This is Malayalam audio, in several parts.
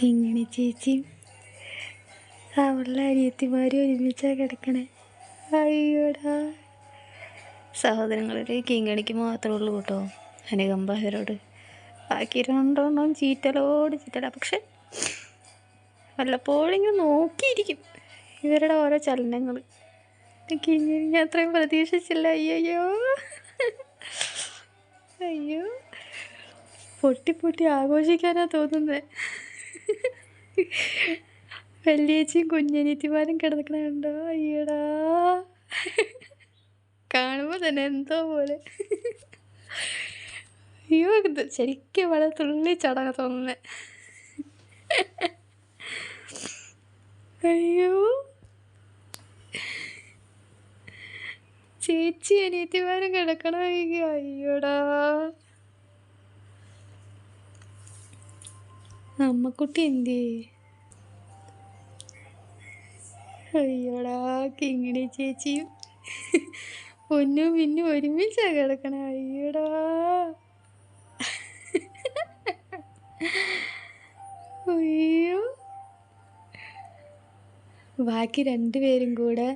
കിങ്ങിണി ചേച്ചിയും അവളുടെ അനിയത്തിമാരും ഒരുമിച്ചാണ് കിടക്കണേ. അയ്യോടാ. സഹോദരങ്ങളുടെ കിങ്ങണിക്ക് മാത്രമേ ഉള്ളൂ കേട്ടോ അനുകമ്പ അവരോട് ബാക്കി രണ്ടെണ്ണം ചീറ്റലോട് ചീറ്റല. പക്ഷെ വല്ലപ്പോഴും ഇങ്ങനെ നോക്കിയിരിക്കും ഇവരുടെ ഓരോ ചലനങ്ങൾ കിങ്ങണി ഞാൻ അത്രയും പ്രതീക്ഷിച്ചില്ല. അയ്യോ അയ്യോ. പൊട്ടി പൊട്ടി ആഘോഷിക്കാനാ തോന്നുന്നത് വലിയേച്ചിയും കുഞ്ഞനിയത്തിമാരും കിടക്കണുണ്ടോ? അയ്യടാ. കാണുമ്പോൾ തന്നെ എന്തോ പോലെ. അയ്യോ ഇത് ശരിക്കും വളരെ തുള്ളി ചടങ്ങ തോന്നുന്നത് അയ്യോ. ചേച്ചി അനിയത്തിമാരും കിടക്കണമെങ്കിൽ അയ്യോടാ. അമ്മക്കുട്ടി എന്തി അയ്യോടാ കിങ്ങിണി ചേച്ചിയും പൊന്നും പിന്നും ഒരുമിച്ചാ കിടക്കണ. അയ്യോടാ. അയ്യോ. ബാക്കി രണ്ടുപേരും കൂടെ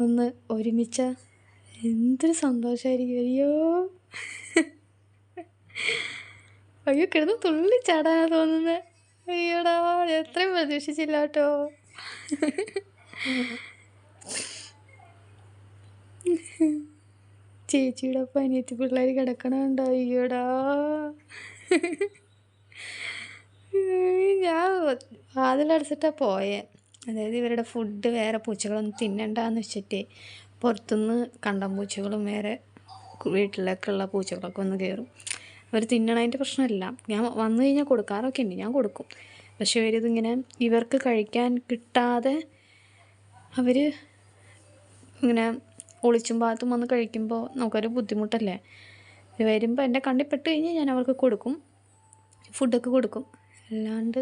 ഒന്ന് ഒരുമിച്ച എന്തൊരു സന്തോഷമായിരിക്കും അയ്യോ. അയ്യോ കിടന്ന് തുള്ളി ചാടാനാ തോന്നുന്നത് അയ്യോടാ എത്രയും പ്രതീക്ഷിച്ചില്ല കേട്ടോ. ചേച്ചിയുടെ ഒപ്പം അനിയത്തി പിള്ളേർ കിടക്കണുണ്ടോ? അയ്യോടാ. ഞാൻ വാതിലടച്ചിട്ടാണ് പോയേ. അതായത് ഇവരുടെ ഫുഡ് വേറെ പൂച്ചകളൊന്നും തിന്നണ്ടെന്ന് വെച്ചിട്ട് പുറത്തുനിന്ന് കണ്ടം പൂച്ചകളും വേറെ വീട്ടിലേക്കുള്ള പൂച്ചകളൊക്കെ ഒന്ന് കയറും അവർ തിന്നണതിന്റെ പ്രശ്നമല്ല ഞാൻ വന്നു കഴിഞ്ഞാൽ കൊടുക്കാറൊക്കെ ഉണ്ട് ഞാൻ കൊടുക്കും. പക്ഷേ ഇവരിതിങ്ങനെ ഇവർക്ക് കഴിക്കാൻ കിട്ടാതെ അവർ ഇങ്ങനെ ഒളിച്ചും പാത്തും വന്ന് കഴിക്കുമ്പോൾ നമുക്കൊരു ബുദ്ധിമുട്ടല്ലേ? വരുമ്പോൾ എന്റെ കണ്ണിൽ പെട്ട് കഴിഞ്ഞാൽ ഞാൻ അവർക്ക് കൊടുക്കും. ഫുഡൊക്കെ കൊടുക്കും. അല്ലാണ്ട്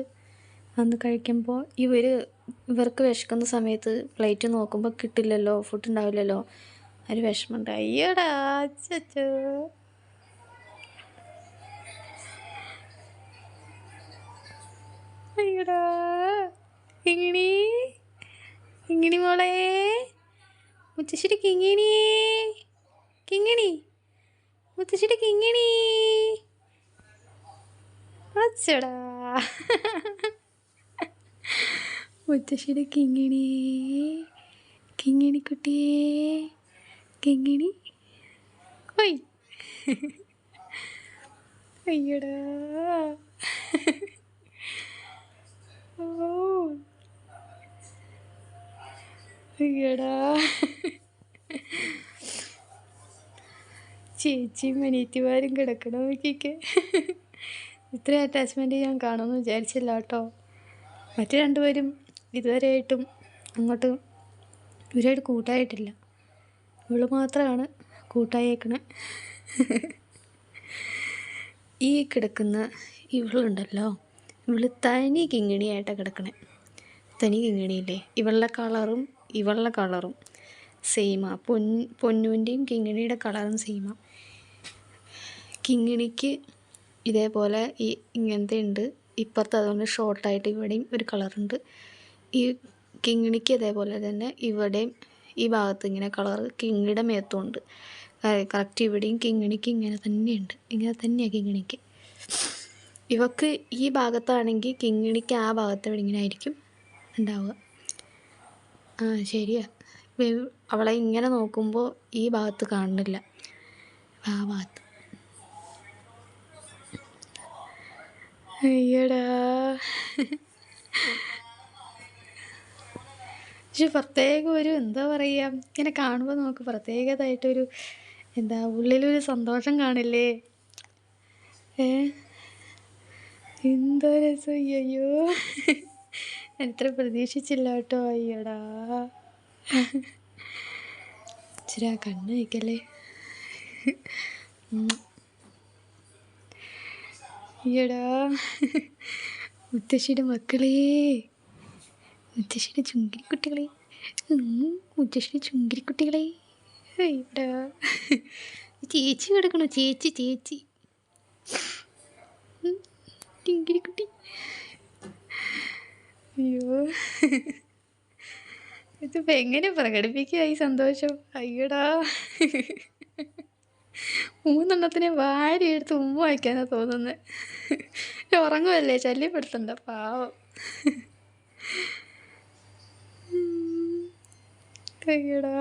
വന്ന് കഴിക്കുമ്പോൾ ഇവർ ഇവർക്ക് വിശക്കുന്ന സമയത്ത് പ്ലേറ്റ് നോക്കുമ്പോൾ കിട്ടില്ലല്ലോ ഫുഡ് ഉണ്ടാവില്ലല്ലോ ഒരു വിഷമമുണ്ട് അയ്യടാ അച്ചോ അയ്യടാ. കിങ്ങിണി. കിങ്ങിണി മോളെ. മുത്തശ്ശിയുടെ കിങ്ങിണി. കിങ്ങിണി. മുത്തശ്ശിയുടെ കിങ്ങിണി. അച്ചടാ. മുത്തശ്ശിയുടെ കിങ്ങിണി. കിങ്ങിണി കുട്ടിയേ കിങ്ങിണി. ഓയ്. അയ്യടാ. അയ്യടാ ചേച്ചിയും അനിയത്തിമാരും കിടക്കണം നോക്കിക്ക്. ഇത്ര അറ്റാച്ച്മെന്റ് ഞാൻ കാണുമെന്ന് വിചാരിച്ചില്ല കേട്ടോ. മറ്റു രണ്ടുപേരും ഇതുവരെയായിട്ടും അങ്ങോട്ട് ഇവരായിട്ട് കൂട്ടായിട്ടില്ല. ഇവൾ മാത്രമാണ് കൂട്ടായേക്കണേ. ഈ കിടക്കുന്ന ഇവളുണ്ടല്ലോ. ഇവൾ തനി കിങ്ങിണിയായിട്ടാണ് കിടക്കണേ. തനി കിങ്ങിണിയില്ലേ? ഇവളുടെ കളറും ഇവളുടെ കളറും സെയിമാ പൊൻ പൊന്നുവിന്റെയും കിങ്ങിണിയുടെ കളറും സെയിമാ കിങ്ങിണിക്ക് ഇതേപോലെ ഈ ഇങ്ങനത്തെ ഉണ്ട്. ഇപ്പുറത്ത് അതുകൊണ്ട് ഷോർട്ടായിട്ട് ഇവിടെയും ഒരു കളറുണ്ട്. ഈ കിങ്ങിണിക്ക് ഇതേപോലെ തന്നെ ഇവിടെയും ഈ ഭാഗത്ത് ഇങ്ങനെ കളർ കിങ്ങിയുടെ മേത്തുണ്ട് കറക്റ്റ് ഇവിടെയും കിങ്ങിണിക്ക് ഇങ്ങനെ തന്നെയുണ്ട്. ഇങ്ങനെ തന്നെയാണ് കിങ്ങിണിക്ക്. ഇവക്ക് ഈ ഭാഗത്താണെങ്കിൽ കിങ്ങിണിക്ക് ആ ഭാഗത്ത് ഇവിടെ ഇങ്ങനെ ആയിരിക്കും ഉണ്ടാവുക. ആ ശരിയാ. അവളെ ഇങ്ങനെ നോക്കുമ്പോൾ ഈ ഭാഗത്ത് കാണുന്നില്ല. ആ ഭാഗത്ത്. അയ്യടാ. പക്ഷെ പ്രത്യേക ഒരു എന്താ പറയുക ഇങ്ങനെ കാണുമ്പോൾ നമുക്ക് പ്രത്യേകതായിട്ടൊരു എന്താ ഉള്ളിലൊരു സന്തോഷം കാണില്ലേ? ഏ? എന്തോ രസം അയ്യോ എത്ര പ്രതീക്ഷിച്ചില്ല കേട്ടോ അയ്യടാ. ഇച്ചിരി ആ കണ്ണ് വയ്ക്കല്ലേ. അയ്യടാ. മുത്തശ്ശിയുടെ മക്കളേ. മുത്തശ്ശിയുടെ ചുങ്കിരിക്കുട്ടികളെ. മുത്തശ്ശിയുടെ ചുങ്കിരിക്കുട്ടികളെ. അയ്യടാ. ചേച്ചി കിടക്കണോ? ചേച്ചി ചേച്ചി. ചുങ്കിരിക്കുട്ടി അയ്യോ. ഇതിപ്പോൾ എങ്ങനെ പ്രകടിപ്പിക്കുക ഈ സന്തോഷം? അയ്യടാ. മൂന്നെണ്ണത്തിനെ വാരി എടുത്ത് ഉമ്മ വയ്ക്കാനാണ് തോന്നുന്നത് ഉറങ്ങുമല്ലേ ശല്യപ്പെടുത്തണ്ട പാവം. അയ്യടാ.